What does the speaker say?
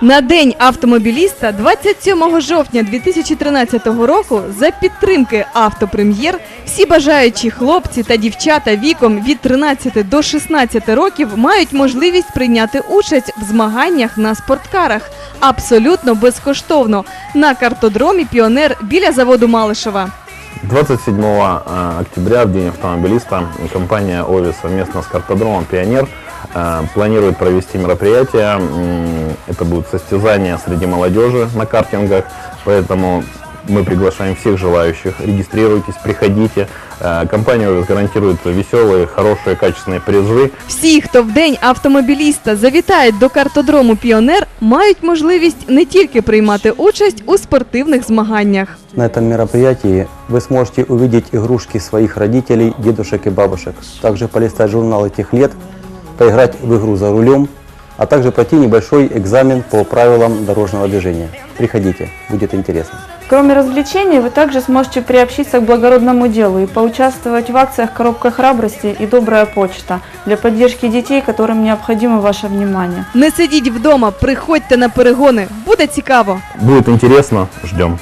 На день автомобіліста 27 жовтня 2013 року за підтримки автопрем'єр всі бажаючі хлопці та дівчата віком від 13 до 16 років мають можливість прийняти участь в змаганнях на спорткарах абсолютно безкоштовно на картодромі Піонер біля заводу Малишева. 27 э, октября, в День автомобилиста, компания ОВИ совместно с картодромом «Пионер» э, планирует провести мероприятие. М, Это будет состязание среди молодежи на картингах, поэтому мы приглашаем всех желающих. Регистрируйтесь, приходите. Э, Компания ОВИС гарантирует веселые, хорошие, качественные призы. Всі, хто в день автомобіліста завітають до картодрому Піонер, мають можливість не тільки приймати участь у спортивних змаганнях. На этом мероприятии вы сможете увидеть игрушки своих родителей, дедушек и бабушек, также полистать журналы тех лет, поиграть в игру за рулем, а также пройти небольшой экзамен по правилам дорожного движения. Приходите, будет интересно. Кроме развлечений, вы также сможете приобщиться к благородному делу и поучаствовать в акциях «Коробка храбрости» и «Добрая почта» для поддержки детей, которым необходимо ваше внимание. Не сидіть вдома, приходьте на перегони, буде цікаво. Будет интересно, ждем.